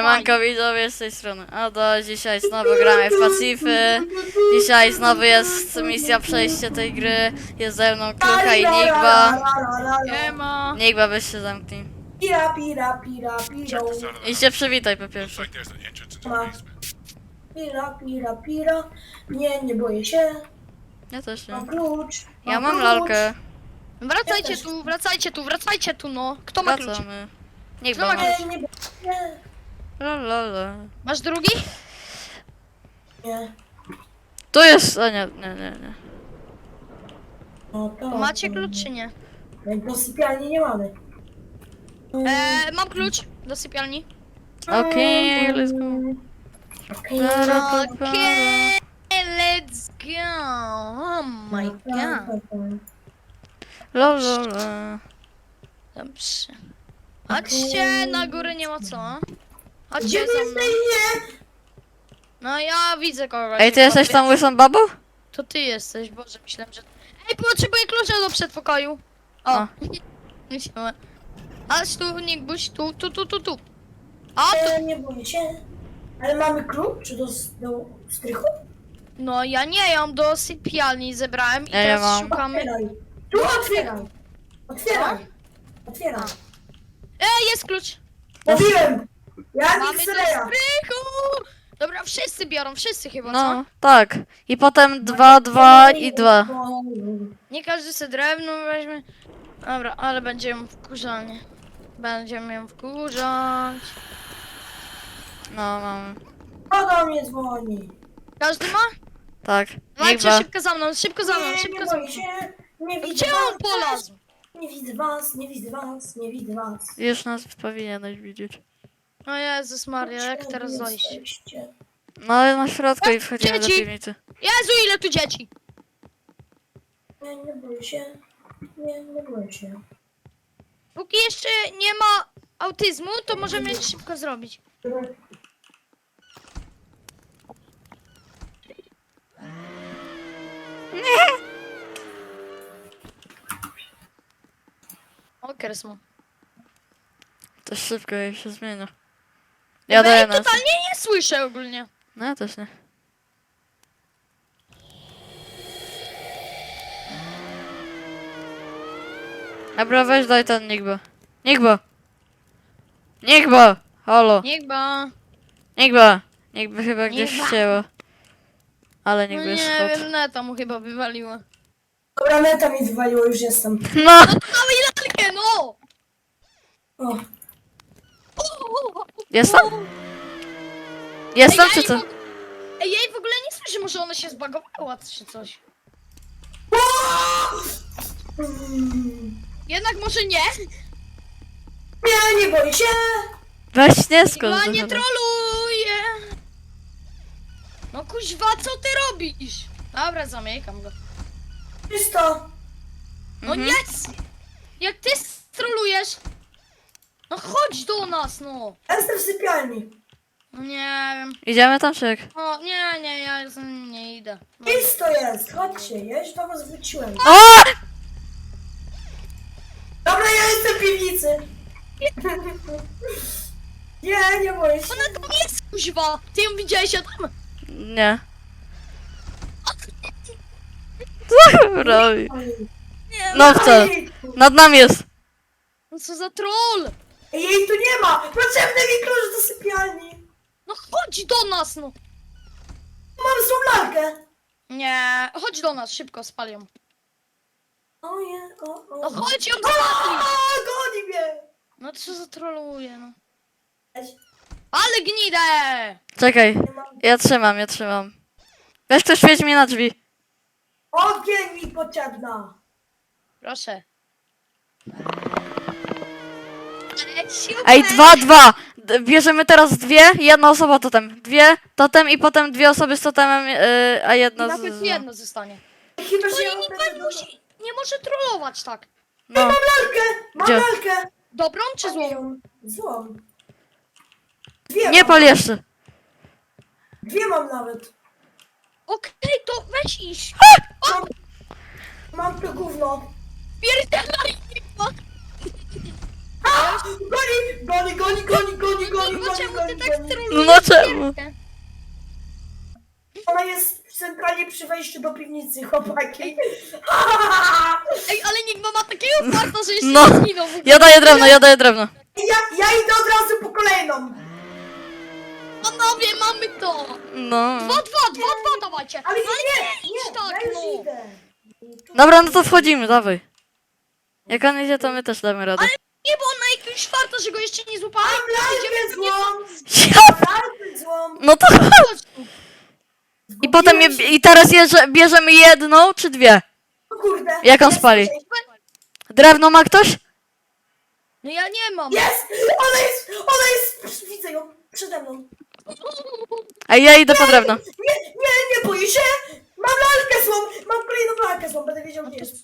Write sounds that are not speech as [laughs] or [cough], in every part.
Siemanko widzowie z tej strony Ada, dzisiaj znowu gramy w Pacify Dzisiaj znowu jest misja przejście tej gry Jest ze mną Klucha i Nigba Siema. Nigba weź się zamknij Pira, pira, pira, piro. I się przywitaj po pierwsze. Pira, pira, pira. Nie, nie boję się. Ja też nie Mam klucz. Ja mam klucz. lalkę Wracajcie tu, wracajcie tu, wracajcie tu, no. Kto ma klucz? Wracamy Nigba ma ma Nie, nie boję się. La, la, la. Masz drugi? Nie. Tu jest, a nie, nie, nie, nie No to. Macie klucz czy nie? Do sypialni nie mamy. Eee, mam klucz do sypialni. Okej, let's go Okej. Okej, let's go. Oh my god. La, la, la. Dobrze. Chodźcie, na górę nie ma co. Chodźcie Gdzie wy mną. jesteście? No ja widzę kogoś. Ej, ty jesteś tam łysą babą? To ty jesteś, Boże, myślałem, że... Ej, potrzebuję klucza do przedpokoju. O. A. Myślałem. Aż tu, Nigbuś, tu, tu, tu, tu, tu. A, tu. Nie, nie boję się. Ale mamy klucz? Czy do, do strychu? No ja nie, ja mam do sypialni zebrałem i Ja teraz mam. szukamy... Otwieraj. Tu otwieraj. Otwieraj. Otwieraj. Ej, jest klucz! Mówiłem. Ja Mamy do strychu! Dobra, wszyscy biorą, wszyscy chyba, No, co? tak I potem dwa, dwa i dwa Nie każdy sobie drewno weźmie. Dobra, ale będziemy wkurzanie. Będziemy ją wkurzać. No, mamy Kto do mnie dzwoni? Każdy ma? Tak, Nigba szybko za mną, szybko za mną, Nie, szybko nie za mną. się. Nie widzę Gdzie was. on polazł? Nie widzę was, nie widzę was, nie widzę was. Już nas powinieneś widzieć. O Jezus Maria, jak teraz jesteście? No na środku i wchodzimy do Dzieci! piwnicy. Jezu, ile tu dzieci! Nie, nie boję się. Nie, nie boję się. Póki jeszcze nie ma autyzmu, to możemy szybko zrobić. Okres mu. To szybko jej się zmienia. Ja Ja daję nas. totalnie nie słyszę ogólnie. No ja też nie. Dobra, weź daj ten Nigba. Nigba! Nigba! Halo! Niech ba. Nigba! Nigba chyba gdzieś Nigba. ścięła. Ale No Nigba nie jest hot. wiem, neta mu chyba wywaliła. Dobra, neta mi wywaliło, już jestem. No! Mamy lalkę, no! O, Jestem? Jestem Ej, czy ja co? jej w- Ej, jej w ogóle nie słyszę, może ona się zbagowała czy coś. Jednak może nie. Nie, nie boję się. Weź nie Chyba skąd nie troluje. No kuźwa, co ty robisz? Dobra, zamykam go. Czysto. No Mhm. jest! Jak ty strolujesz? No chodź do nas, no! Ja jestem w sypialni. No nie wiem. Idziemy tam czy jak? O, nie, nie, ja z- nie idę. No. Czysto jest, chodźcie, ja już do was wróciłem. O! Dobra, ja jestem w piwnicy. Nie, nie boję się. Ona tam jest, kuźwa! Ty ją widziałeś, ja tam? Nie. Co robi? Nie, No wcale. Nad nami jest. no co za troll! Ej, Jej tu nie ma. Potrzebny mi klucz do sypialni. No chodź do nas, no! Mam złą lalkę. Nie, chodź do nas, szybko, spal ją. O nie, o, o. No chodź ją A, spali! goni mnie. No co za troluje, no. Ale gnidę! Czekaj, nie mam. ja trzymam, ja trzymam. Weź ktoś świeć mi na drzwi. Ogień mi potrzebna. Proszę. Ej, dwa, dwa! D- Bierzemy teraz dwie, jedna osoba totem. Dwie, totem i potem dwie osoby z totemem, yy, a jedna nawet z... jedno zostanie. Chyba, No że ja i nikt będę nie musi, nie może trollować tak. No, Mam lalkę, mam Gdzie? lalkę. Dobrą czy złą? Złą. Dwie nie mam. pal jeszcze. Dwie mam nawet. Okej, to weź iść. Mam, mam to gówno. Pierdalaj! A! Goni goni, goni, goni, goni, goni, goni, No czemu ty goni, tak goni. No czemu? Ona jest centralnie przy wejściu do piwnicy, chłopaki. Ej, ale nikt ma takiego farta, że jeszcze No. nie zginął w ogóle. Ja daję drewno, ja daję drewno. Ja, ja idę od razu po kolejną. Panowie, mamy to! No. Dwa, dwa, dwa, dwa dawajcie! Ale No nie, nie, idź nie, tak, ja już no! idę. Dobra, no to wchodzimy, dawaj. Jak on idzie, to my też damy radę. Nie, bo on farta, że go jeszcze nie złapałem. Lalkę złą, Ja, lalkę złą. no to Chodź. I potem je, i teraz jeże, bierzemy jedną czy dwie? O kurde. Jak on spali? Drewno ma ktoś? No ja nie mam. jest, ona jest, ona jest, widzę ją, przede mną. A ja idę po drewno. Nie, nie, nie boję się. Mam lalkę złą, mam kolejną lalkę złą, będę wiedział gdzie jest.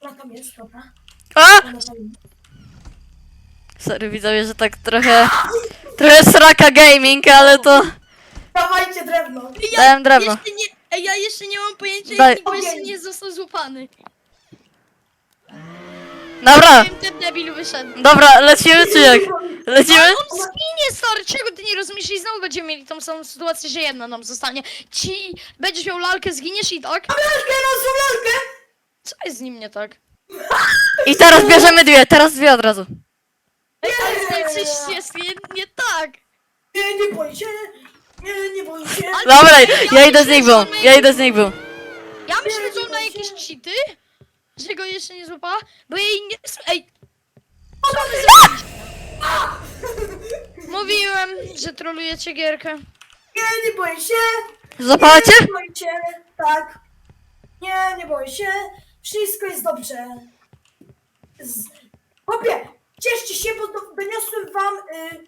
Ona tam jest, dobra. A! Ona tam jest. Sorry, widzowie, że tak trochę... Trochę sraka gaming, ale to... Dawajcie drewno. Dałem drewno. Jeszcze nie, ej, ja jeszcze nie mam pojęcia, Daj. jak nikt jeszcze nie został złapany. Dobra, Wiem, ten debil wyszedł. dobra, lecimy czy jak? Lecimy? On zginie, stary, czego ty nie rozumiesz? I znowu będziemy mieli tą samą sytuację, że jedna nam zostanie. Ci, będziesz miał lalkę, zginiesz i tak? Mam lalkę, mam złą lalkę. Co jest z nim nie tak? I teraz bierzemy dwie, teraz dwie od razu. Ej, ale z nim coś jest nie, nie tak. Nie, nie boję się. Nie, nie boję się. Ale- Dobra, ja idę z ma ja idę z nich był. Ja myślę, że on ma jakieś cheaty, że go jeszcze nie złapała, bo jej nie... Ej! Co zrobiliśmy? Mówiłem, że trolujecie gierkę. Nie, nie boję się. Zapałacie? Nie boję się. Tak. Nie, nie boję się. Wszystko jest dobrze. Z... Chłopie, cieszcie się, bo do, doniosłem wam y,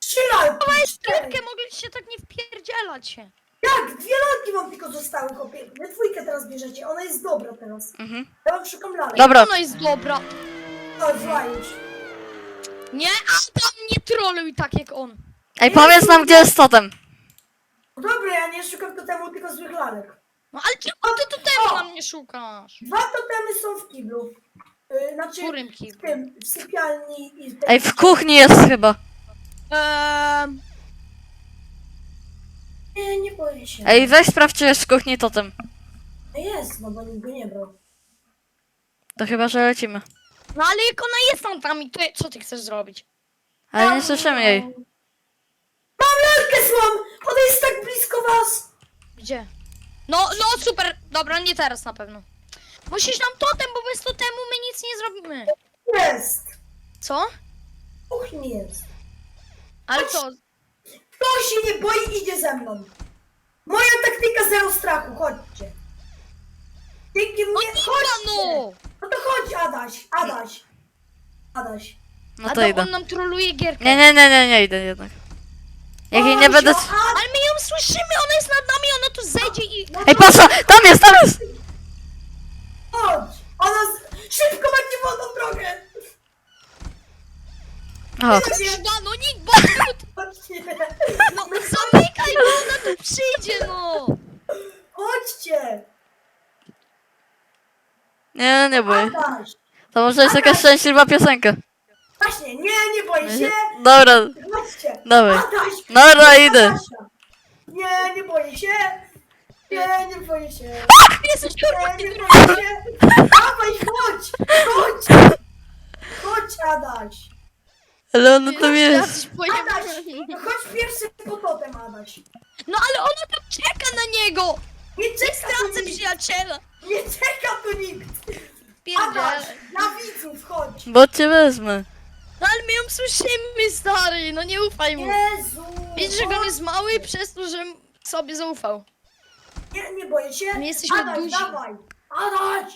trzy lalki. Cztery. gierkę, mogliście tak nie wpierdzielać się. Jak? Dwie lalki wam tylko zostały, chłopie. Wy dwójkę teraz bierzecie. Ona jest dobra teraz. Mhm. Ja wam szukam lalek. Dobra, Ona jest dobra. O, zła już. Nie, a tam nie troluj tak jak on. ej powiedz nam gdzie jest totem. No Dobra, ja nie szukam totemu, tylko złych lalek. No ale czemu ty tu temu na mnie szukasz? Dwa totemy są w kiblu. Y, znaczy, W którym w kiblu? tym, w sypialni i w Ej, w kuchni jest chyba. Eee, Nie, nie boję się. Ej, weź sprawdź czy jest w kuchni totem. Jest, no bo nikt go nie brał. To chyba, że lecimy. no ale jak ona jest tam tam i to, co ty chcesz zrobić? Ale nie słyszymy jej. Mam lalkę złą! Ona jest tak blisko was! Gdzie? No, no super, dobra, nie teraz na pewno. Musisz nam totem, bo bez totemu my nic nie zrobimy. Jest! Co? W kuchni jest. Ale co? Kto się nie boi, idzie ze mną. Moja taktyka zero strachu, chodźcie. Dzięki No mnie, nie chodźcie! no! No to chodź, Adaś, Adaś. Adaś. No A to to idę. on nam troluje gierkę. Nie, nie, nie, nie, nie idę jednak. Jak jej nie Chodź, będę... no. Ale my ją słyszymy, ona jest nad nami, ona tu zejdzie i... No Ej, patrz, tam jest, tam jest! Chodź! Ona z... szybko macie wolną drogę! O, Kurwa, no nikt, bo. [laughs] Chodźcie! No zamykaj, bo ona tu przyjdzie, no! Chodźcie! nie, nie boję. Adaś! To może jest jakaś szczęśliwa piosenka. Właśnie, nie, nie boję się! Dobra, Chodźcie! dawaj. Adaś! Dobra, idę. Adasia. Nie, nie boję się! Nie, nie boję się! Jesteś kurwa, Nie, nie boję się! Dawaj, chodź! Chodź! Chodź, Adaś! Ale ona tam jest. Adaś! No chodź pierwszy po totem, Adaś! No ale ona tam czeka na niego! Nie czeka tu Stracę nikt! przyjaciela! Nie czeka tu nikt! Pierdziele. Adaś! Na widzów, chodź! Bo cię wezmę. No ale my ją słyszymy, stary, no nie ufaj mu. Jezu! Wiesz, że on chodź. jest mały przez to, że sobie zaufał. Nie, nie boję się! My jesteśmy Adaś, duzi. dawaj! Adaś!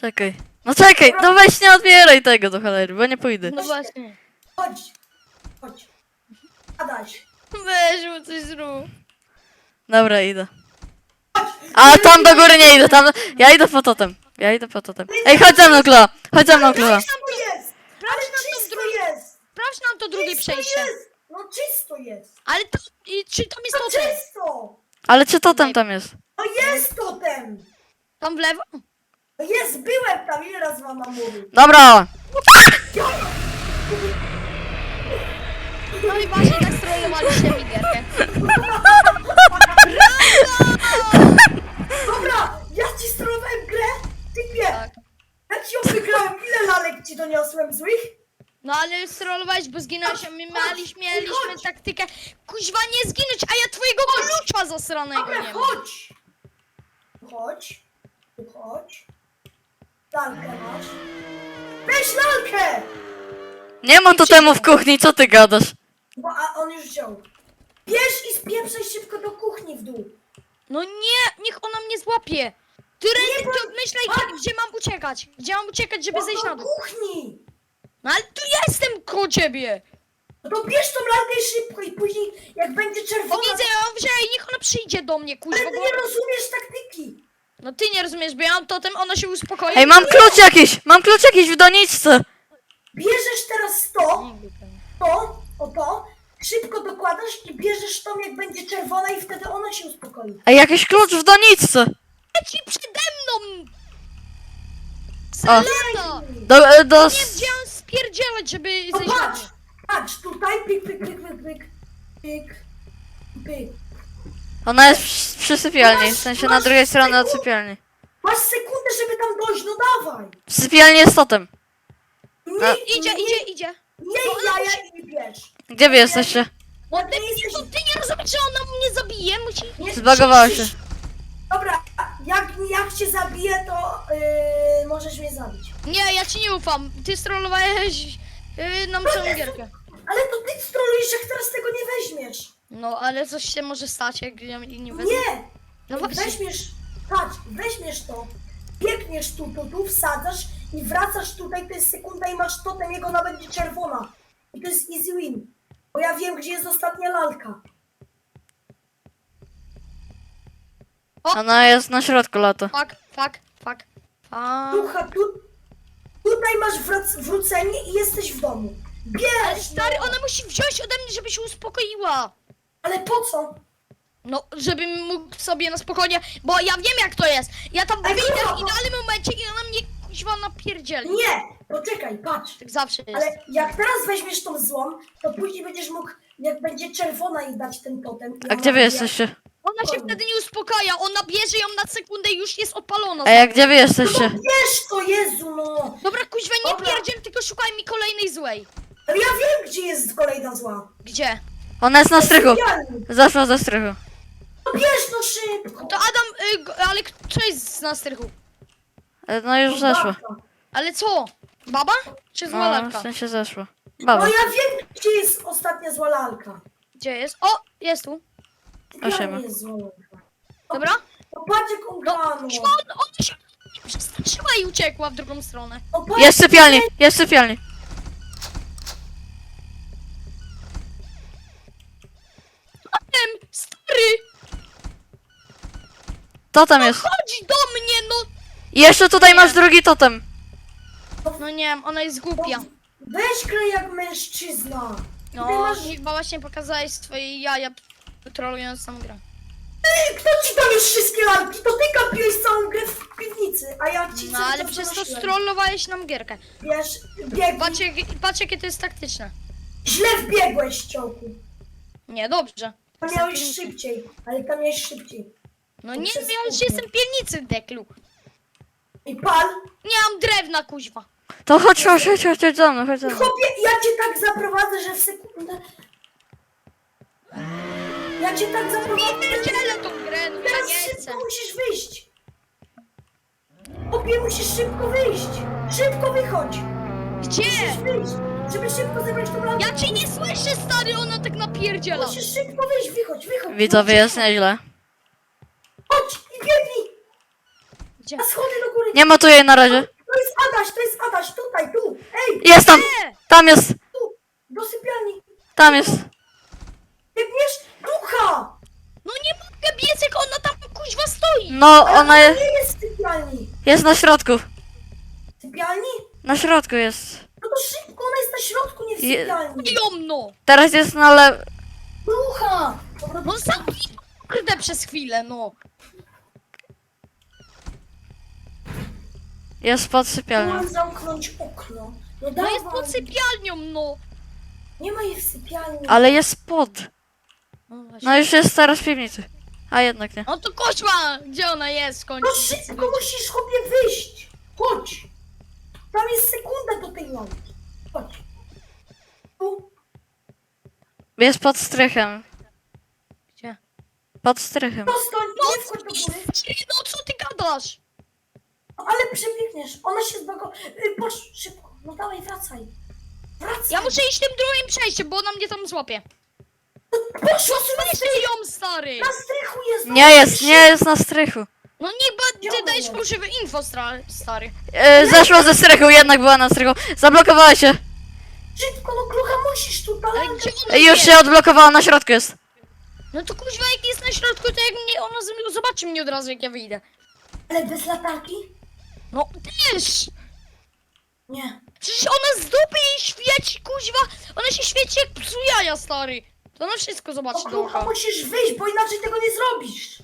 Czekaj. No czekaj, no weź nie otwieraj tego do cholery, bo nie pójdę. No właśnie. Chodź! Chodź! Adaś! Weź mu coś zrób. Dobra, idę. A tam do góry nie idę, tam... Ja idę po totem. Ja idę po totem. Ej, chodź ze mną, Klo. Chodź ze mną, Klo. Czysto jest! Ale czysto jest! Sprawdź nam to drugie Czysto przejście. jest! No czysto jest! Ale to, i, czy tam jest No totem? czysto! Ale czy totem tam jest? No jest totem! Tam w lewo? No jest, byłem tam, ile razy wam mam mówić? Dobra. No i właśnie tak strollowaliście mi gierkę. Dobra, ja ci sterowałem grę, typie. Tak. Ja ci ją wygrałem, ile lalek ci doniosłem złych? No ale strollowałeś, bo zginąłeś, a my mieliśmy, mieliśmy taktykę kuźwa nie zginąć, a ja twojego klucza zasranego Dobra, nie mam. chodź. Chodź, tu chodź. Lalkę masz. Weź lalkę! Nie ma totemu w kuchni, co ty gadasz? Bo a on już wziął. Bierz i spieprzaj szybko do kuchni w dół. No nie, niech ona mnie złapie. Którędy to myślę, gdzie, gdzie mam uciekać? Gdzie mam uciekać, żeby No zejść do na dół? kuchni. No ale tu jestem koło ciebie. No to bierz tą lalkę i szybko i później jak będzie O czerwona... widzę ją, wzięła i niech ona przyjdzie do mnie, kuźwa, Ale ty bo... nie rozumiesz taktyki. No ty nie rozumiesz, bo ja mam totem, ona się uspokoi. Ej, mam klucz jakiś! Mam klucz jakiś w doniczce! Bierzesz teraz to, to o to, szybko dokładasz i bierzesz tą jak będzie czerwona i wtedy ona się uspokoi. Ej, jakiś klucz w doniczce! Leci przede mną! Salata! Do, e, do... Nie gdzie on spierdzielać, żeby No zejść na patrz, dół. patrz, tutaj, pyk, pyk, pyk, pyk, pyk, pyk, pyk. Ona jest przy, przy sypialni, w sensie na drugiej stronie od sypialni. Masz sekundę, żeby tam dojść, no dawaj. W sypialni jest totem. Nie, A- Idzie, nie, idzie, idzie. Nie jaja i nie bierz. Gdzie wy jesteście? No Jak ty, nie jesteś... no ty nie rozumiesz, że ona mnie zabije, musi... Nie, Zbagowało się. Dobra, a jak, jak cię zabiję, to yy, możesz mnie zabić. Nie, ja ci nie ufam. Ty strollowałeś yy, nam całą gierkę. Ale to ty strolujesz, jak teraz tego nie weźmiesz. No, ale coś się może stać, jak ja nie wezmę. Nie! No właśnie. Weźmiesz, patrz, weźmiesz to, biegniesz tu, tu, tu, wsadzasz i wracasz tutaj, to jest sekunda i masz totem, jego ona będzie czerwona. I to jest easy win. Bo ja wiem, gdzie jest ostatnia lalka. Ona jest na środku lata. Fuck, fuck, fuck. fuck. Ducha, tu, tutaj masz wrac, wrócenie i jesteś w domu. Bierz! Ale stary, no. ona musi wziąć ode mnie, żeby się uspokoiła. Ale po co? No, żebym mógł sobie na spokojnie, bo ja wiem jak to jest. Ja tam Ale wyjdę w kurwa, bo- idealnym momencie i ona mnie kuźwa napierdzieli. Nie! Poczekaj, patrz. Tak zawsze jest. Ale jak teraz weźmiesz tą złą, to później będziesz mógł, jak będzie czerwona i dać ten totem. i A ona gdzie wy wbija- jesteście? Ona się wtedy nie uspokaja, ona bierze ją na sekundę i już jest opalona. Ej, a gdzie wy No jesteście? wiesz to, Jezu, no! Dobra, kuźwa, nie Dobra. pierdziel, tylko szukaj mi kolejnej złej. Ja wiem, gdzie jest kolejna zła. Gdzie? Ona jest na strychu. Sypialni. Zaszła ze strychu. No bierz no szybko! To Adam, y, go- ale co jest na strychu? E, No już zeszła. Ale co? Baba? Czy zła No, lalka? w sensie zeszła. No Baba. ja wiem, gdzie jest ostatnia zła lalka. Gdzie jest? O, jest tu. Lalka. Dobra? No patrz jaką No, ona się przestraszyła i uciekła w drugą stronę. No patrz, Jest sypialni, jest sypialni. Em, stary, Totem jest. chodź do mnie, no. I jeszcze tutaj Nie. masz drugi totem. No nie wiem, ona jest głupia. Weź grę jak mężczyzna. Ty No, masz... chyba właśnie pokazałeś swoje jaja trolując tą grę. Ty, kto ci tam już wszystkie lalki? To ty kapiłeś całą grę w piwnicy, a ja ci No cały ale czas przez to donosiłem. strollowałeś nam gierkę. Wiesz, bieg... Patrz, jak, patrz jakie to jest taktyczne. źle wbiegłeś, ciołku. Nie, dobrze. Tam miałeś szybciej, ale tam miałeś szybciej. No nie, Przez ja już kuchnię. jestem w piwnicy, deklu. I pan, Nie mam drewna, kuźwa. To chodź, chodź, chodź, chodź, chodź za mną, chodź za mną. chłopie, ja cię tak zaprowadzę, że w sekundę... Ja cię tak zaprowadzę, Pierdzielę tą grę, no ja teraz nie chcę. szybko musisz wyjść. Chłopie, musisz szybko wyjść. Szybko wychodź. Gdzie? Musisz wyjść, żeby szybko zebrać tą lampę. Ja cię nie słyszę, stary, ona tak napierdziela. Musisz szybko wyjść, wychodź, wychodź. Widzowie, jest nieźle. Chodź i biegnij. Gdzie? Na schody do góry. Nie ma tu jej na razie. To jest Adaś, to jest Adaś, tutaj, tu. Ej, Jest tam! Nie! Tam jest! tu, do sypialni. Tam jest! Biegniesz? Ducha! No nie mogę biec, jak ona tam kuźwa stoi. No, Ale ona jest, nie jest w sypialni. jest na środku. W sypialni? Na środku jest. No to szybko, ona jest na środku, nie w Je- sypialni. Jomno. Teraz jest na le... Ducha! Dobra, No sam kurde przez chwilę, no. Jest pod sypialnią. Mam zamknąć okno. No No dawaj. jest pod sypialnią, no. Nie ma jej w sypialni. Ale jest pod. No właśnie. No już jest teraz w piwnicy. A jednak nie. No to koszma! Gdzie ona jest w końcu? No szybko musisz chłopie wyjść. Chodź. Tam jest sekunda do tej lampki. Chodź. Tu. Jest pod strychem. Gdzie? Pod strychem. No, nie wchodź do góry. no co ty gadasz? No, ale przebiegniesz. Ona się zbago... Y, Patrz, szybko. No dawaj, wracaj. Wracaj. Ja muszę iść tym drugim przejściem, bo ona mnie tam złapie. Na Weź strychu. ją, stary! Na strychu jest. Nie jest, nie jest na strychu. No nie, bo ty dajesz fałszywe info, stra- stary. E, zeszła ze strychu, jednak była na strychu. Zablokowała się. Szybko, no klucha musisz tu Ale ona E, już jest? się odblokowała, na środku jest. No to kuźwa, jak jest na środku, to jak mnie ona z- zobaczy mnie od razu, jak ja wyjdę. Ale bez latarki? No też! Nie. Przecież ona z dupy jej świeci, kuźwa! Ona się świeci jak psu jaja, stary! To ona wszystko No zobaczy klucha dookoła. musisz wyjść, bo inaczej tego nie zrobisz.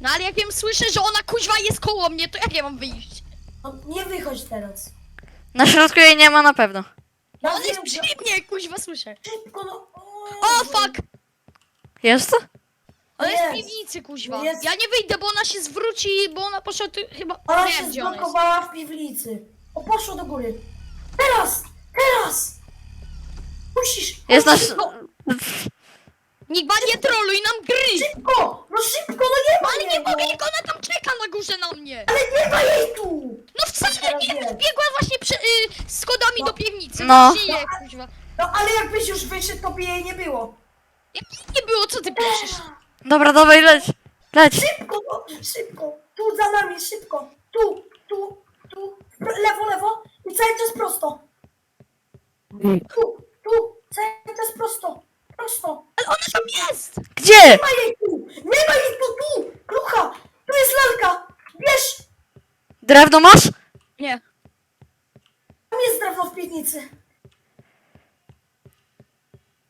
No ale jak ją słyszę, że ona kuźwa jest koło mnie, to jak ja mam wyjść? No nie wychodź teraz. Na środku jej nie ma na pewno. Ja On jest wiem, przy że- mnie, kuźwa, słyszę. Szybko, no. O, fuck! Jest? Ona jest w Jest. piwnicy, kuźwa. Jest. Ja nie wyjdę, bo ona się zwróci, bo ona poszła tu chyba... Ona nie się wiem, gdzie ona jest. zblokowała w piwnicy. O, poszło do góry. Teraz! Teraz! Musisz! Jest na... musisz, no, Nikt nie troluj nam gry! Szybko! No szybko, no nie ma Ale nie mogę, jak ona tam czeka na górze na mnie! Ale nie ma jej tu! No wcale Teraz nie, biegła właśnie prze, y, schodami No. do piwnicy. No. Kuźwa. No ale jakbyś już wyszedł, to by jej nie było. Jak nie było, co ty piszesz? Dobra, dawaj, leć. Leć. Szybko, no, szybko! Tu za nami, szybko! Tu, tu, tu. Lewo, lewo i cały czas prosto. Tu, tu, cały czas prosto. Prosto. Ale ona tam jest! Gdzie? Nie ma jej tu! Nie ma jej tu, tu! Klucha! Tu jest lalka! Bierz! Drewno masz? Nie. Tam jest drewno w piwnicy.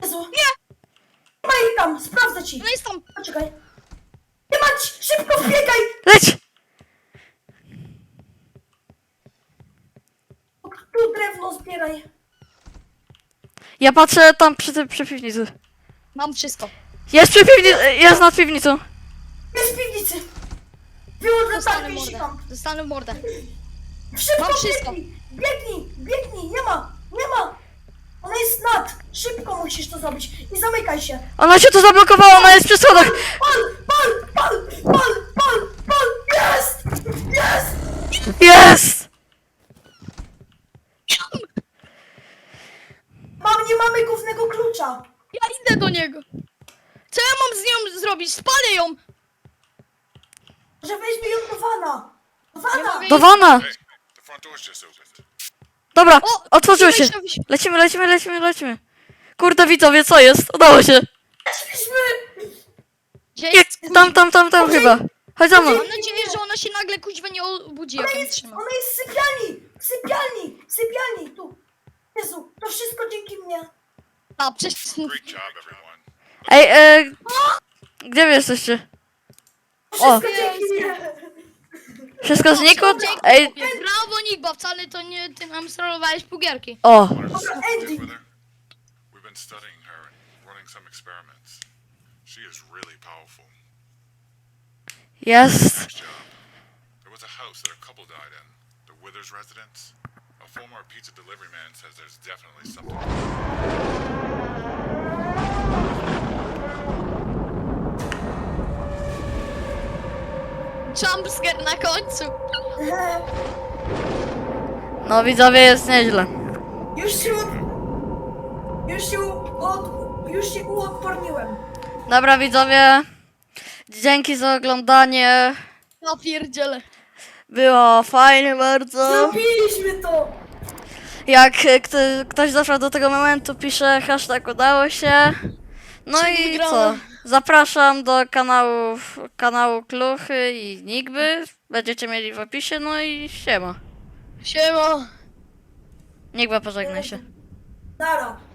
Jezu. Nie! Nie ma jej tam, sprawdzę ci. Ona jest tam. Poczekaj. Nie mać! Szybko wbiegaj! Leć. Tu drewno zbieraj. Ja patrzę tam przy, tym- przy piwnicy. Mam wszystko. Jest przy piwnicy, jest nad piwnicą. Jest w piwnicy. Wyłącz Dostanę latarkę i mordę. szukam. Dostanę mordę. Szybko Mam wszystko. biegnij! Biegnij! Biegnij! Nie ma! Nie ma! Ona jest nad! Szybko musisz to zrobić i zamykaj się! Ona się tu zablokowała, ona jest przy schodach. Pal! Pal! Pal! Pal! Pal! Pal! Jest! Jest! Jest. Mam, nie mamy głównego klucza! Ja idę do niego. Co ja mam z nią zrobić? Spalę ją! Że weźmie ją do wana! Do wana! mogę Do wana. Hey, the front door's just opened. Dobra, O, otworzyło się. Lecimy, lecimy, lecimy, lecimy. Kurde widzowie, co jest? Udało się. Gdzie Nie, jest? tam, tam, tam, tam chyba. Chodź za mną. Mam nadzieję, że ona się nagle kuźwa nie obudzi, jak Ona ją jest, trzyma. ona jest w sypialni! W sypialni! W sypialni! Tu! Jezu, to wszystko dzięki mnie! A, przecież... Great job, everyone. Ej, e, gdzie wy jesteście? To O. wszystko dzięki mnie! Wszystko znikło? Ej. Brawo, Nick, bo wcale to nie ty nam sterowałeś pugierki. o. Want to Dobra, speak Andy! with her? We've been studying her and running some experiments. She is really powerful. Jest. Job. There was a house that a couple died in. The Withers residence. Former pizza delivery man says there's definitely something. Jumpscare na końcu. No widzowie, jest nieźle. Już się od... Już się od... Już się uodporniłem. Dobra widzowie, dzięki za oglądanie. Ja pierdzielę. Było fajnie bardzo. Zrobiliśmy to! Jak e, kto, ktoś doszedł do tego momentu, pisze hashtag udało się. No Czyli i co? Zapraszam do kanałów, kanału Kluchy i Nigby. Będziecie mieli w opisie, no i siema. Siema. Nigba pożegnaj się. Nara.